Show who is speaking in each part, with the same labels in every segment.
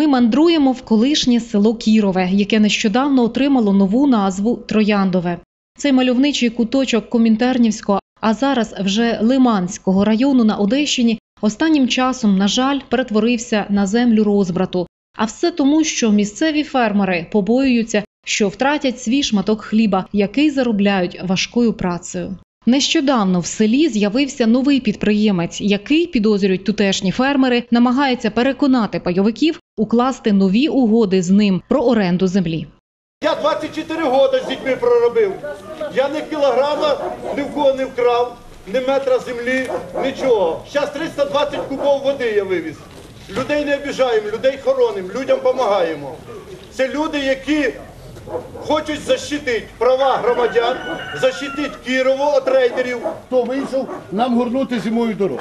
Speaker 1: Ми мандруємо в колишнє село Кірове, яке нещодавно отримало нову назву Трояндове. Цей мальовничий куточок Комінтернівського, а зараз вже Лиманського району на Одещині останнім часом, на жаль, перетворився на землю розбрату. А все тому, що місцеві фермери побоюються, що втратять свій шматок хліба, який заробляють важкою працею. Нещодавно в селі з'явився новий підприємець, який підозрюють тутешні фермери, намагається переконати пайовиків укласти нові угоди з ним про оренду землі.
Speaker 2: Я 24 роки з дітьми проробив. Я ні кілограма ні в кого не вкрав, ні метра землі, нічого. Зараз 320 кубов води я вивіз. Людей не обіжаємо, людей хоронимо, людям допомагаємо. Це люди, які хочуть защитити права громадян, защитити Кірово від рейдерів.
Speaker 3: Хто вийшов нам горнути зимою дорогу?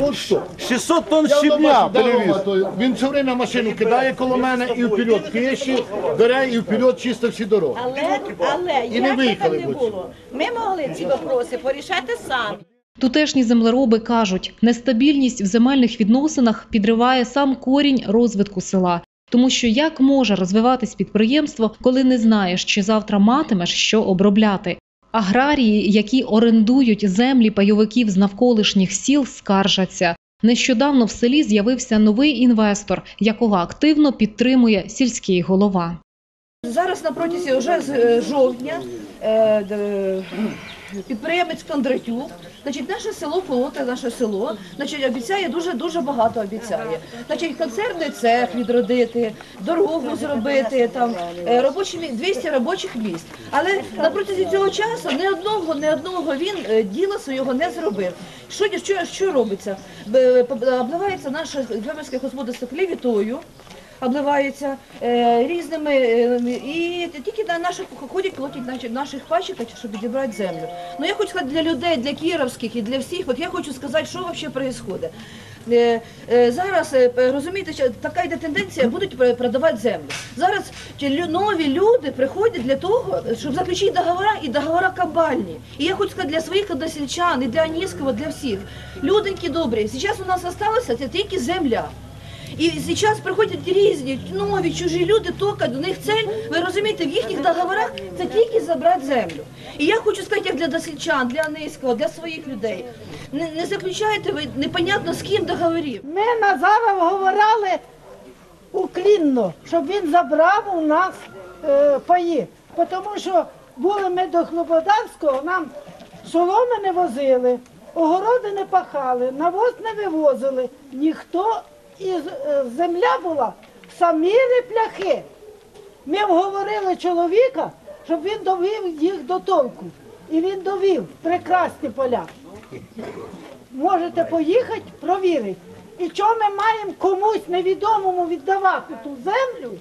Speaker 3: От що?
Speaker 2: 600 тонн щебня перевіз.
Speaker 3: Він все время машину кидає коло мене і вперед киші, бере і вперед чисто всі дороги.
Speaker 4: Але, але
Speaker 3: І не
Speaker 4: як би
Speaker 3: виїхали
Speaker 4: не
Speaker 3: б оці.
Speaker 4: було, ми могли ці вопроси порішати самі.
Speaker 1: Тутешні землероби кажуть, нестабільність в земельних відносинах підриває сам корінь розвитку села. Тому що як може розвиватись підприємство, коли не знаєш, чи завтра матимеш що обробляти? Аграрії, які орендують землі пайовиків з навколишніх сіл, скаржаться. Нещодавно в селі з'явився новий інвестор, якого активно підтримує сільський голова.
Speaker 5: Зараз на протязі вже з е, жовтня е, підприємець Кондратюк, значить, наше село Полота, наше село, значить, обіцяє дуже дуже багато обіцяє. Значить, концертний цех відродити, дорогу зробити, там е, робочі мі- 200 робочих місць. Але на протязі цього часу ні одного, ні одного він е, діла свого не зробив. Що, що, що робиться? П- Обливається наше фермерське господарство клівітою обливаються е, різними е, і тільки на наших ходять, наші, наших пачок, щоб відібрати землю. Ну я хочу сказати для людей, для кіровських і для всіх, от я хочу сказати, що взагалі відбувається. Е, зараз розумієте, що така йде тенденція, будуть пр- продавати землю. Зараз ті нові люди приходять для того, щоб заключити договори і договори кабальні. І я хочу сказати для своїх односельчан, і для Аніського, для всіх. Люденькі добрі, зараз у нас залишилася це тільки земля. І зараз приходять різні нові чужі люди, тільки до них цель, ви розумієте, в їхніх договорах це тільки забрати землю. І я хочу сказати, як для досельчан, для Низького, для своїх людей. Не, не заключаєте ви непонятно з ким договорів.
Speaker 6: Ми Назара говорили уклінно, щоб він забрав у нас е, паї. Тому що були ми до Хлободарського, нам соломи не возили, огороди не пахали, навоз не вивозили. Ніхто із е, земля була самі репляхи. Ми вговорили чоловіка, щоб він довів їх до толку. І він довів прекрасні поля. Можете поїхати, провірити. І що ми маємо комусь невідомому віддавати ту землю?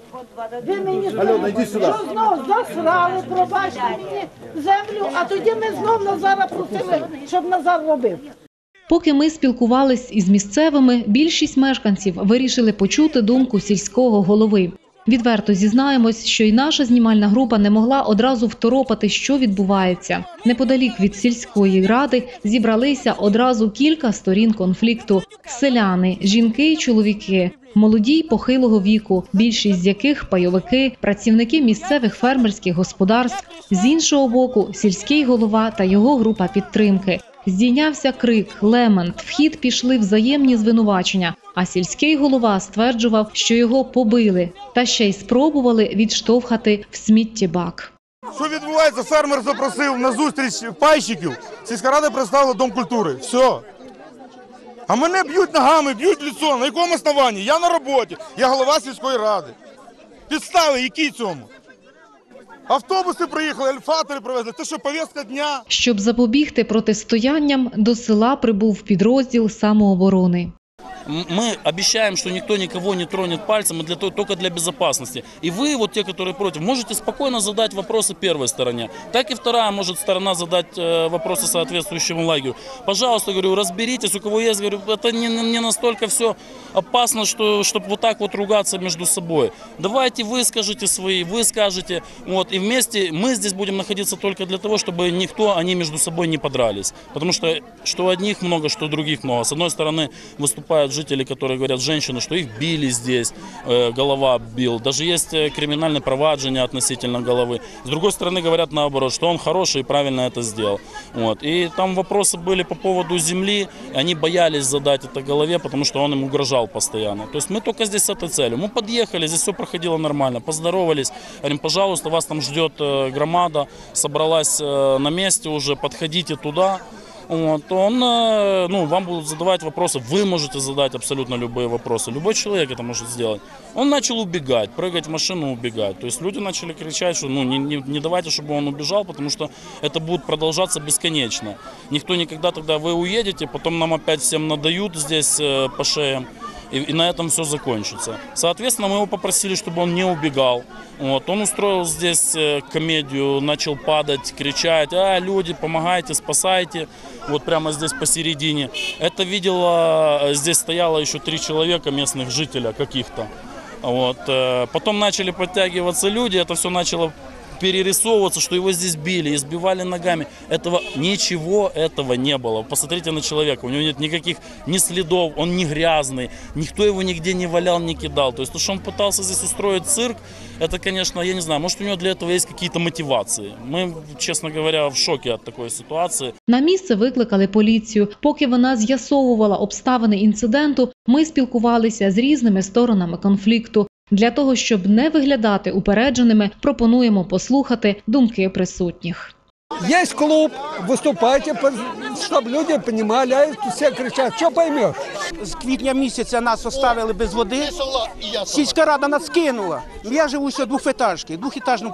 Speaker 6: Ви мені скажіть, що знов засрали, пробачте мені землю, а тоді ми знов Назара просили, щоб Назар робив.
Speaker 1: Поки ми спілкувались із місцевими, більшість мешканців вирішили почути думку сільського голови. Відверто зізнаємось, що і наша знімальна група не могла одразу второпати, що відбувається. Неподалік від сільської ради зібралися одразу кілька сторін конфлікту: селяни, жінки й чоловіки, молоді й похилого віку, більшість з яких пайовики, працівники місцевих фермерських господарств. З іншого боку, сільський голова та його група підтримки. Здійнявся крик, лемент, в хід пішли взаємні звинувачення. А сільський голова стверджував, що його побили, та ще й спробували відштовхати в сміттєбак.
Speaker 7: Що відбувається? Фермер запросив на зустріч пайщиків. Сільська рада представила дом культури. Все. А мене б'ють ногами, б'ють лицо. На якому основанні? Я на роботі, я голова сільської ради. Підстави, які цьому? Автобуси приїхали, альфатори привезли. Це що, повістка дня?
Speaker 1: Щоб запобігти протистоянням, до села прибув підрозділ самооборони.
Speaker 8: Мы обещаем, что никто никого не тронет пальцем, и для того, только для безопасности. И вы, вот те, которые против, можете спокойно задать вопросы первой стороне. Так и вторая может сторона задать э, вопросы соответствующему лагерю. Пожалуйста, говорю, разберитесь, у кого есть, говорю, это не, не настолько все опасно, что, чтобы вот так вот ругаться между собой. Давайте вы скажите свои, вы скажете, вот, и вместе мы здесь будем находиться только для того, чтобы никто, они между собой не подрались. Потому что что одних много, что других много. С одной стороны выступает выступают жители, которые говорят, женщины, что их били здесь, э, голова бил. Даже есть э, криминальное проваджение относительно головы. С другой стороны, говорят наоборот, что он хороший и правильно это сделал. Вот. И там вопросы были по поводу земли, и они боялись задать это голове, потому что он им угрожал постоянно. То есть мы только здесь с этой целью. Мы подъехали, здесь все проходило нормально, поздоровались, говорим, пожалуйста, вас там ждет э, громада, собралась э, на месте уже, подходите туда. Вот, он, э, ну, вам будут задавать вопросы, вы можете задать абсолютно любые вопросы, любой человек это может сделать. Он начал убегать, прыгать в машину, убегать. То есть люди начали кричать, что ну, не, не, не давайте, чтобы он убежал, потому что это будет продолжаться бесконечно. Никто никогда тогда, вы уедете, потом нам опять всем надают здесь э, по шеям. И, и на этом все закончится. Соответственно, мы его попросили, чтобы он не убегал. Вот. Он устроил здесь э, комедию, начал падать, кричать, а, люди, помогайте, спасайте. Вот прямо здесь посередине. Это видела, э, здесь стояло еще три человека, местных жителя каких-то. Вот. э, Потом начали подтягиваться люди, это все начало перерисовываться, что его здесь били, избивали ногами. Этого ничего этого не было. Посмотрите на человека, у него нет никаких ни следов, он не грязный, никто его нигде не валял, не кидал. То есть то, что он пытался здесь устроить цирк, это, конечно, я не знаю, может у него для этого есть какие-то мотивации. Мы, честно говоря, в шоке от такой ситуации.
Speaker 1: На місце викликали поліцію. Поки вона з'ясовувала обставини інциденту, ми спілкувалися з різними сторонами конфлікту. Для того, щоб не виглядати упередженими, пропонуємо послухати думки присутніх.
Speaker 9: Есть клуб, выступайте, чтобы люди понимали, а все кричат, что поймешь.
Speaker 10: З квітня місяця нас оставили без води. Сільська рада нас кинула. Я живу ще двохетажки, двохетажну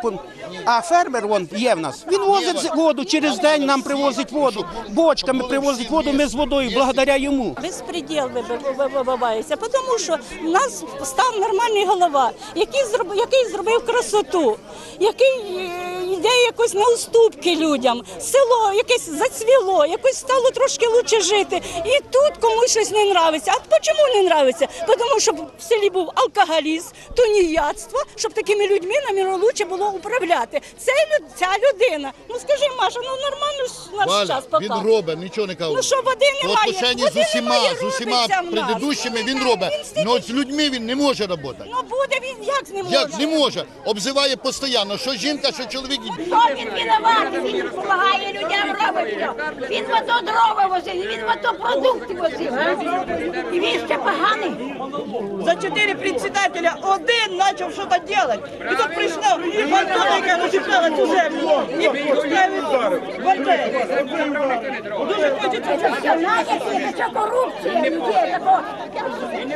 Speaker 10: А фермер вон є в нас. Він возить воду через день, нам привозить воду. Бочками привозить воду. Ми з водою, благодаря йому.
Speaker 11: Безпреділ вибивається, тому що в нас став нормальний голова, який зробив, який зробив красоту, який е, йде якось на уступки людям. Село якесь зацвіло, якось стало трошки лучше жити. І тут комусь щось не нравиться. А чому не нравиться? Тому що в селі був алкоголізм, тунеядство, щоб такими людьми нам лучше було управляти. Це ця людина. Ну скажи, Маша, ну нормально ж наш
Speaker 3: Валя,
Speaker 11: час поки.
Speaker 3: він робить, нічого не каже.
Speaker 11: Ну що, води немає? Води
Speaker 3: з усіма,
Speaker 11: немає,
Speaker 3: з усіма предыдущими він робить. але з людьми він не може працювати.
Speaker 11: Ну буде він як не може?
Speaker 3: Як не може? Обзиває постійно, що жінка, що чоловік.
Speaker 4: Хто він винуватий? Він допомагає людям робить. що? Він в ото дрова возив, він в ото продукти возив. І він ще поганий.
Speaker 12: За чотири председателя один почав щось робити. І тут прийшла Антона, яка розібрала цю землю. І устраивает бордель. Дуже хочеться.
Speaker 4: Знаєте, це корупція людей.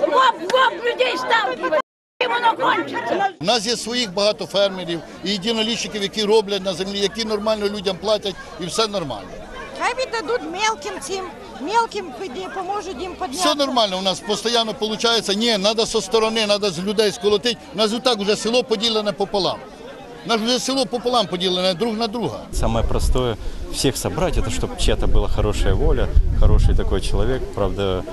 Speaker 4: Лоб, лоб людей сталкиває І воно кончиться.
Speaker 3: У нас є своїх багато фермерів і єдинолічників, які роблять на землі, які нормально людям платять, і все нормально.
Speaker 13: Хай віддадуть мелким цим, мелким піде, поможуть їм підняти.
Speaker 3: Все нормально, у нас постійно виходить, ні, треба зі сторони, треба з людей сколотити. У нас і так вже село поділене пополам. У нас вже село пополам поділене друг на друга.
Speaker 14: Самое простое всех собрать, это чтобы чья-то была хорошая воля, хороший такой человек, правда, м,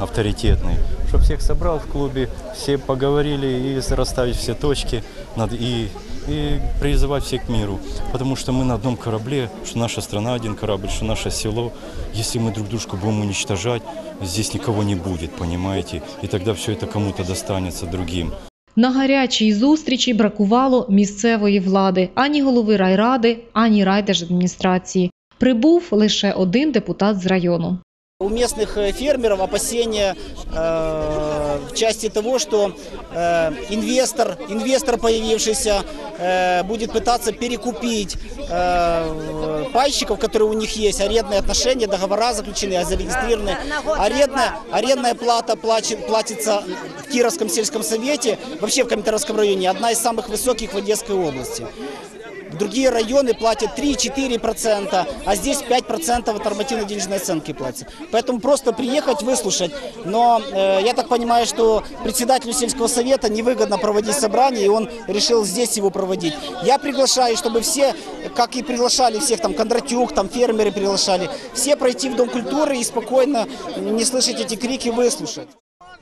Speaker 14: авторитетный. Чтобы всех собрал в клубе, все поговорили и расставить все точки над, и, и призывать всех к миру. Потому что мы на одном корабле, что наша страна один корабль, что наше село. Если мы друг дружку будем уничтожать, здесь никого не будет, понимаете? И тогда все это кому-то достанется другим.
Speaker 1: На гарячій зустрічі бракувало місцевої влади ані голови райради, ані райдержадміністрації. Прибув лише один депутат з району.
Speaker 10: У местных э, фермеров опасения э, в части того, что э, инвестор, инвестор появившийся, э, будет пытаться перекупить э, пайщиков, которые у них есть, арендные отношения, договора заключены, зарегистрированы. Арендная, арендная плата плачет, платится в Кировском сельском совете, вообще в Комитаровском районе, одна из самых высоких в Одесской области. Другие районы платят 3-4%, а здесь 5% от нормативно-денежной оценки платится. Поэтому просто приехать, выслушать. Но э, я так понимаю, что председателю сельского совета невыгодно проводить собрание, и он решил здесь его проводить. Я приглашаю, чтобы все, как и приглашали всех, там Кондратюк, там фермеры приглашали, все пройти в Дом культуры и спокойно не слышать эти крики, выслушать.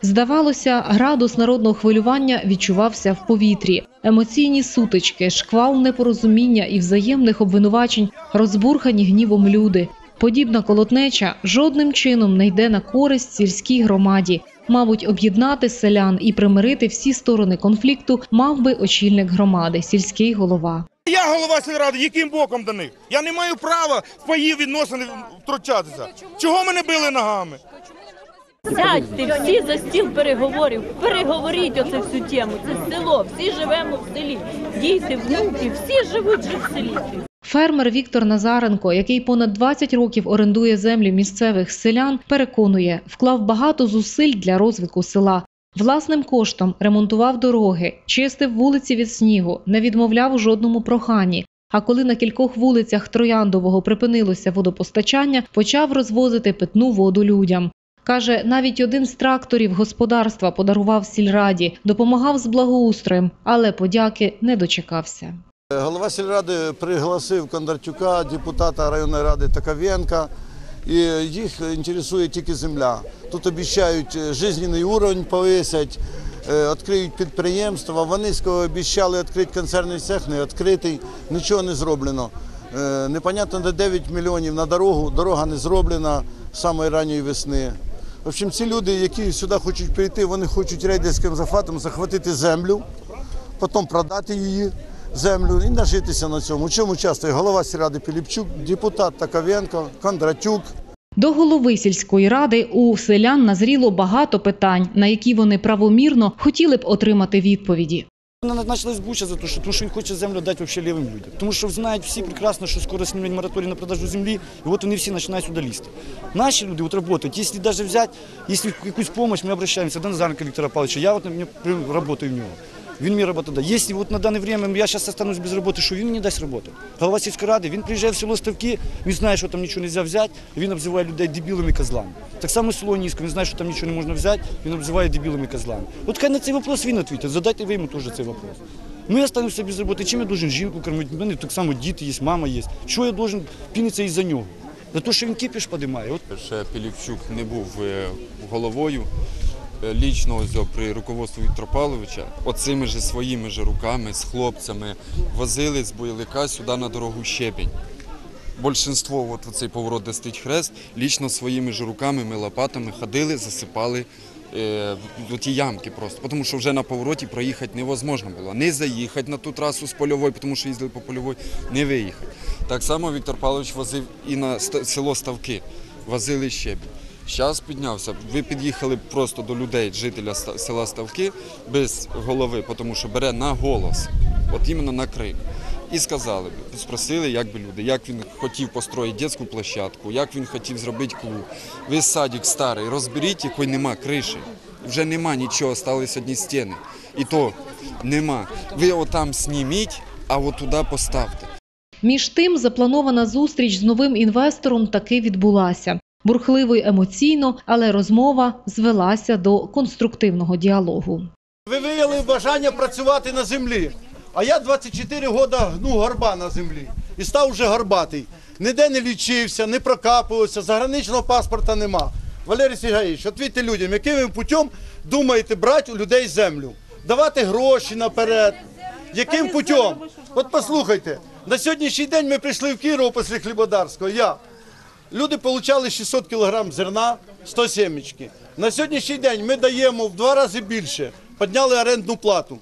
Speaker 1: Здавалося, градус народного хвилювання відчувався в повітрі. Емоційні сутички, шквал непорозуміння і взаємних обвинувачень, розбурхані гнівом люди. Подібна колотнеча жодним чином не йде на користь сільській громаді. Мабуть, об'єднати селян і примирити всі сторони конфлікту мав би очільник громади, сільський голова.
Speaker 7: Я голова сільради, яким боком до них? Я не маю права в паї відносини втручатися. Чого мене били ногами?
Speaker 15: Сядьте всі за стіл переговорів, переговоріть оце всю тему. Це село, всі живемо в селі. Діти, внуки, всі живуть же в селі.
Speaker 1: Фермер Віктор Назаренко, який понад 20 років орендує землі місцевих селян, переконує, вклав багато зусиль для розвитку села. Власним коштом ремонтував дороги, чистив вулиці від снігу, не відмовляв у жодному проханні. А коли на кількох вулицях Трояндового припинилося водопостачання, почав розвозити питну воду людям. Каже, навіть один з тракторів господарства подарував сільраді, допомагав з благоустроєм, але подяки не дочекався.
Speaker 16: Голова сільради пригласив Кондратюка, депутата районної ради Таковенка, і їх інтересує тільки земля. Тут обіцяють е, жизненний уровень повисять, е, відкриють підприємства. Вони обіцяли відкрити концерний цех, не відкритий, нічого не зроблено. Е, Непонятно, де 9 мільйонів на дорогу, дорога не зроблена самої ранньої весни. В общем, ці люди, які сюди хочуть прийти, вони хочуть рейдерським захватом захватити землю, потім продати її землю і нажитися на цьому. Чому участвує голова сільради Піліпчук, депутат Таковенко, Кондратюк.
Speaker 1: До голови сільської ради у селян назріло багато питань, на які вони правомірно хотіли б отримати відповіді.
Speaker 17: Вона почалась буча за те, що, тому що він хоче землю дати взагалі лівим людям. Тому що знають всі прекрасно, що скоро знімуть мораторій на продажу землі, і от вони всі починають сюди лізти. Наші люди от працюють, якщо навіть взяти, якщо якусь допомогу, ми обращаємося до Назаренка Віктора Павловича, я от працюю в нього. Він робота дає. Якщо от на дане время я зараз останусь без роботи, що він мені дасть роботу? Голова сільської ради, він приїжджає в село Ставки, він знає, що там нічого не можна взяти, він обзиває людей дебілими і козлами. Так само село Низько, він знає, що там нічого не можна взяти, він обзиває дебілими і козлами. От хай на цей вопрос він відповідає, задайте ви йому теж цей вопрос. Ми останемося без роботи. Чим я должен жінку кормити? У мене так само діти є, мама є. Що я должен пінитися із-за нього? За те, що він кипіш підіймає. От
Speaker 18: Ще Піліпчук не був е, головою лічно ось при руководстві Віктора Павловича. Оцими же своїми же руками з хлопцями возили з боєлика сюди на дорогу щебінь. Большинство, от цей поворот, де стоїть хрест, лічно своїми ж руками ми лопатами ходили, засипали е, ті ямки просто. Тому що вже на повороті проїхати невозможно було. Не заїхати на ту трасу з польової, тому що їздили по польовій, не виїхати. Так само Віктор Павлович возив і на село Ставки, возили щебінь. Зараз піднявся. Ви під'їхали просто до людей, жителя села Ставки, без голови, тому що бере на голос, от іменно на крик. І сказали, б, спросили, як би люди, як він хотів построїти дитячу площадку, як він хотів зробити клуб. Ви садик старий, розберіть, якої нема криші. Вже нема нічого, залишились одні стіни. І то нема. Ви отам зніміть, а от туди поставте.
Speaker 1: Між тим, запланована зустріч з новим інвестором таки відбулася. Бурхливо й емоційно, але розмова звелася до конструктивного діалогу.
Speaker 2: Ви виявили бажання працювати на землі. А я 24 роки гну горба на землі і став вже горбатий. Ніде не лічився, не прокапувався, заграничного паспорта нема. Валерій Сергійович, відповідьте людям, яким ви путем думаєте брати у людей землю? Давати гроші наперед. Яким путем? От послухайте, на сьогоднішній день ми прийшли в Кірово після Хлібодарського. Я. Люди отримали 600 кг зерна, 100 сімечки. На сьогоднішній день ми даємо в два рази більше, підняли орендну плату.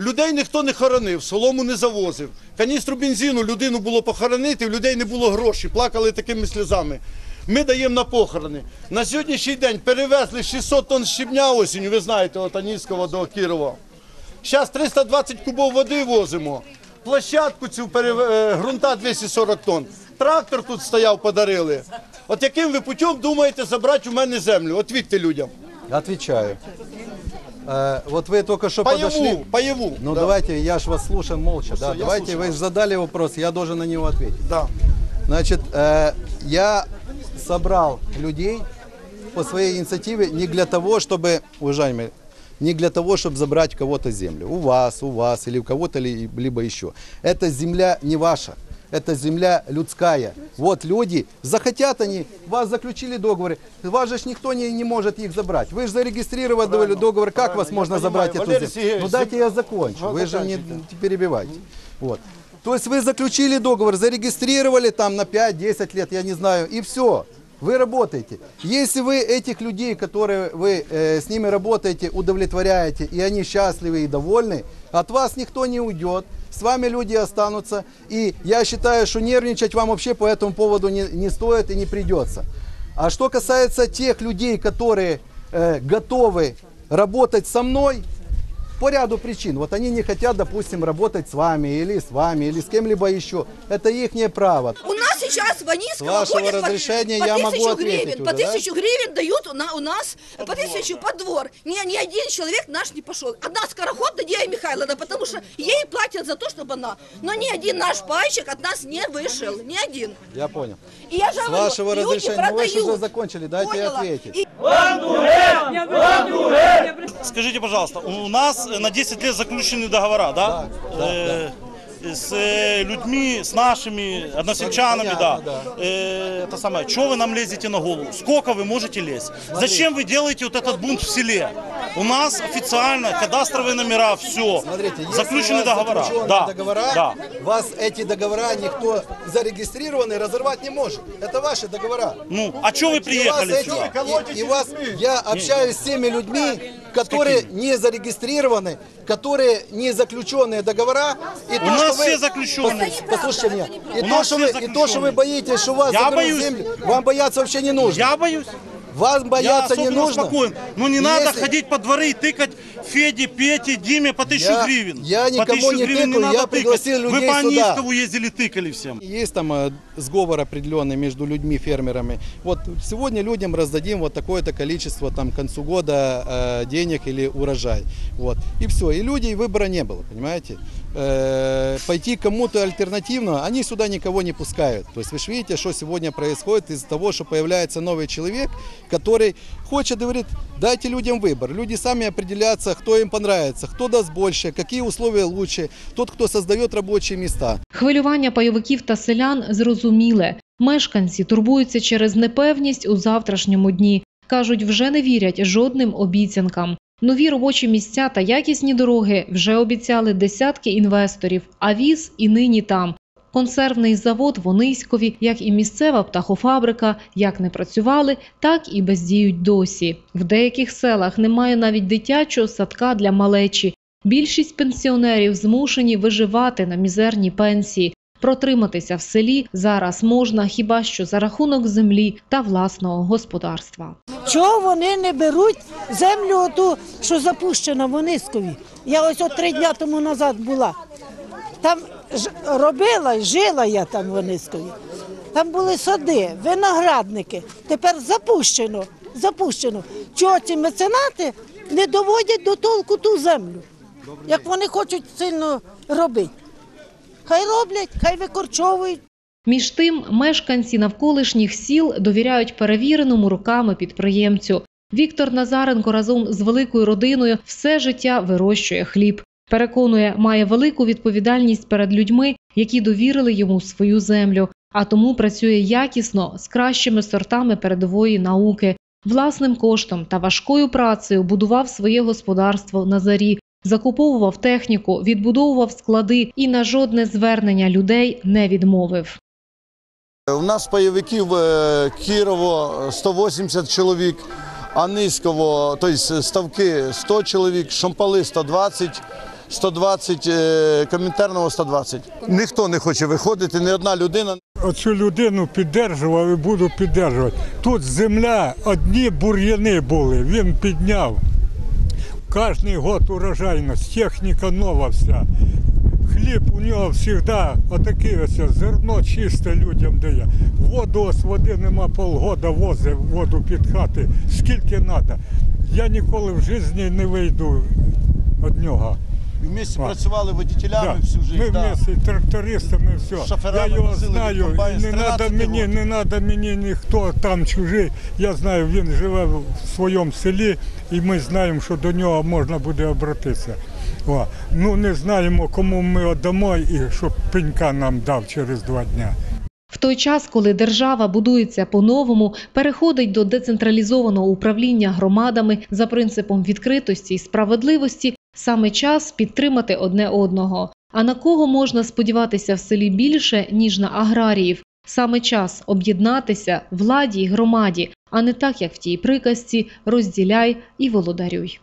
Speaker 2: Людей ніхто не хоронив, солому не завозив. Каністру бензину людину було похоронити, в людей не було грошей, плакали такими сльозами. Ми даємо на похорони. На сьогоднішній день перевезли 600 тонн щебня осінню, ви знаєте, от Аніського до Кірова. Зараз 320 кубов води возимо. Площадку цю перев... е, ґрунта 240 тонн Трактор тут стояв, подарили. От яким ви путем думаєте забрати у мене землю? От відьте людям.
Speaker 19: Отвечаю. Э, вот вы только что
Speaker 2: Поеву,
Speaker 19: подошли.
Speaker 2: поеву.
Speaker 19: Ну
Speaker 2: да.
Speaker 19: давайте, я ж вас слушаю молча.
Speaker 2: Ну,
Speaker 19: да.
Speaker 2: всё, я
Speaker 19: давайте
Speaker 2: слушаю
Speaker 19: вы
Speaker 2: вас.
Speaker 19: задали вопрос, я должен на него ответить.
Speaker 2: Да.
Speaker 19: Значит, э, я собрал людей по своей инициативе не для того, чтобы, уважаемые, не для того, чтобы забрать у кого-то землю. У вас, у вас или у кого-то ли- либо еще. Эта земля не ваша. Это земля людская. Вот люди, захотят они, вас заключили договоры, вас же никто не, не может их забрать. Вы же зарегистрировали договор, как вас
Speaker 2: я
Speaker 19: можно
Speaker 2: понимаю.
Speaker 19: забрать эту
Speaker 2: Валерий
Speaker 19: землю?
Speaker 2: Сергеевич,
Speaker 19: Ну дайте я закончу,
Speaker 2: вы
Speaker 19: же не перебивайте. Вот. То есть вы заключили договор, зарегистрировали там на 5-10 лет, я не знаю, и все. Вы работаете. Если вы этих людей, которые вы э, с ними работаете, удовлетворяете, и они счастливы и довольны, от вас никто не уйдет, с вами люди останутся. И я считаю, что нервничать вам вообще по этому поводу не, не стоит и не придется. А что касается тех людей, которые э, готовы работать со мной, по ряду причин. Вот они не хотят, допустим, работать с вами, или с вами, или с кем-либо еще. Это их право.
Speaker 5: У нас сейчас в Аниского
Speaker 19: С вашего
Speaker 5: ходят по-
Speaker 19: разрешения
Speaker 5: по,
Speaker 19: я
Speaker 5: тысячу
Speaker 19: могу ответить
Speaker 5: гривен.
Speaker 19: уже,
Speaker 5: по
Speaker 19: да?
Speaker 5: тысячу гривен дают у, на- у нас, по тысячу под двор. Ни, ни один человек наш не пошел. Одна скороход Надія Михайловна, потому что ей платят за то, чтобы она. Но ни один наш пайщик от нас не вышел. Ни один.
Speaker 19: Я понял.
Speaker 5: И я же
Speaker 19: С вашего
Speaker 5: люди
Speaker 19: разрешения, ну вы же уже
Speaker 5: продают.
Speaker 19: закончили, дайте
Speaker 5: Поняла.
Speaker 19: ответить.
Speaker 5: И-
Speaker 20: Скажите, пожалуйста, у нас э, на 10 лет заключены договора, да? Э, С э, людьми, с нашими односельчанами, да. Э, Это самое. Чего вы нам лезете на голову? Сколько вы можете лезть? Зачем вы делаете вот этот бунт в селе? У нас официально кадастровые номера, все.
Speaker 19: Смотрите, если
Speaker 20: Заключены
Speaker 19: у вас
Speaker 20: договора. Да.
Speaker 19: договора,
Speaker 20: да.
Speaker 19: вас эти договора никто зарегистрированный разорвать не может. Это ваши договора.
Speaker 20: Ну, а чё вы
Speaker 19: И
Speaker 20: приехали
Speaker 19: вас эти- и, и вас, я общаюсь с теми людьми, которые не зарегистрированы, которые не заключенные договора. И
Speaker 20: У
Speaker 19: то,
Speaker 20: нас
Speaker 19: вы-
Speaker 20: все заключенные.
Speaker 19: Пос- Послушайте меня. И, то,
Speaker 20: нас
Speaker 19: что
Speaker 20: все
Speaker 19: вы, и то, что вы
Speaker 20: заключенные.
Speaker 19: боитесь, что вас
Speaker 20: Я
Speaker 19: заберут
Speaker 20: боюсь.
Speaker 19: землю, вам бояться вообще не нужно.
Speaker 20: Я боюсь.
Speaker 19: Вас
Speaker 20: Я
Speaker 19: бояться не
Speaker 20: особенно
Speaker 19: нужно.
Speaker 20: спокоен. Ну не надо
Speaker 19: Если-
Speaker 20: ходить по дворы и тыкать Феде, Пете, Диме по тысячу
Speaker 19: Я-
Speaker 20: гривен.
Speaker 19: я
Speaker 20: по
Speaker 19: никому
Speaker 20: тысячу
Speaker 19: не
Speaker 20: гривен
Speaker 19: тыкаю,
Speaker 20: надо
Speaker 19: я
Speaker 20: тыкать.
Speaker 19: пригласил
Speaker 20: Вы
Speaker 19: людей
Speaker 20: по
Speaker 19: сюда.
Speaker 20: Анискову ездили, тыкали всем.
Speaker 19: Есть там э, сговор определенный между людьми, фермерами. Вот сегодня людям раздадим вот такое-то количество там к концу года э, денег или урожай. Вот. И все. И людей выбора не было, понимаете? Э, пойти кому-то альтернативно, они сюда никого не пускают. То есть вы же видите, что сегодня происходит из-за того, что появляется новый человек, который хочет, говорит, дайте людям выбор. Люди сами определятся, кто им понравится, кто даст больше, какие условия лучше, тот, кто создает рабочие места.
Speaker 1: Хвилювання пайовиків та селян зрозуміле. Мешканці турбуються через непевність у завтрашньому дні. Кажуть, вже не вірять жодним обіцянкам. Нові робочі місця та якісні дороги вже обіцяли десятки інвесторів, а віз і нині там. Консервний завод в Онийськові, як і місцева птахофабрика, як не працювали, так і бездіють досі. В деяких селах немає навіть дитячого садка для малечі. Більшість пенсіонерів змушені виживати на мізерні пенсії. Протриматися в селі зараз можна хіба що за рахунок землі та власного господарства.
Speaker 6: Чого вони не беруть землю оту, що запущена в Онискові? Я ось от три дня тому назад була. Там робила жила я там в Онискові. Там були сади, виноградники. Тепер запущено. Запущено. Чого ці меценати не доводять до толку ту землю, як вони хочуть сильно робити? Хай роблять, хай викорчовують.
Speaker 1: Між тим, мешканці навколишніх сіл довіряють перевіреному руками підприємцю. Віктор Назаренко разом з великою родиною все життя вирощує хліб. Переконує, має велику відповідальність перед людьми, які довірили йому свою землю, а тому працює якісно з кращими сортами передової науки. Власним коштом та важкою працею будував своє господарство на зарі, закуповував техніку, відбудовував склади і на жодне звернення людей не відмовив.
Speaker 16: У нас пайовиків е, Кірово 180 чоловік, Анисково, тобто ставки 100 чоловік, Шомпали 120, 120, е, Комінтерного 120. Ніхто не хоче виходити, ні одна людина.
Speaker 21: Оцю людину піддержував і буду піддержувати. Тут земля, одні бур'яни були, він підняв. Кожний год урожайність, техніка нова вся. Хліб у нього завжди отакий ось зерно чисте людям дає. Воду ось води нема полгода, возить воду під хати. Скільки треба. Я ніколи в житті не вийду від нього.
Speaker 16: В місті
Speaker 21: А.
Speaker 16: працювали водітелями
Speaker 21: Да.
Speaker 16: всю життя.
Speaker 21: Ми
Speaker 16: да.
Speaker 21: вместе трактористами, все.
Speaker 16: Шоферами
Speaker 21: Я його
Speaker 16: возили
Speaker 21: знаю, не треба мені, не треба мені ніхто там чужий. Я знаю, він живе в своєму селі, і ми знаємо, що до нього можна буде обратитися. О, ну не знаємо, кому ми віддамо і щоб пенька нам дав через два дня.
Speaker 1: В той час, коли держава будується по-новому, переходить до децентралізованого управління громадами за принципом відкритості і справедливості, саме час підтримати одне одного. А на кого можна сподіватися в селі більше, ніж на аграріїв? Саме час об'єднатися владі й громаді, а не так, як в тій приказці «розділяй і володарюй».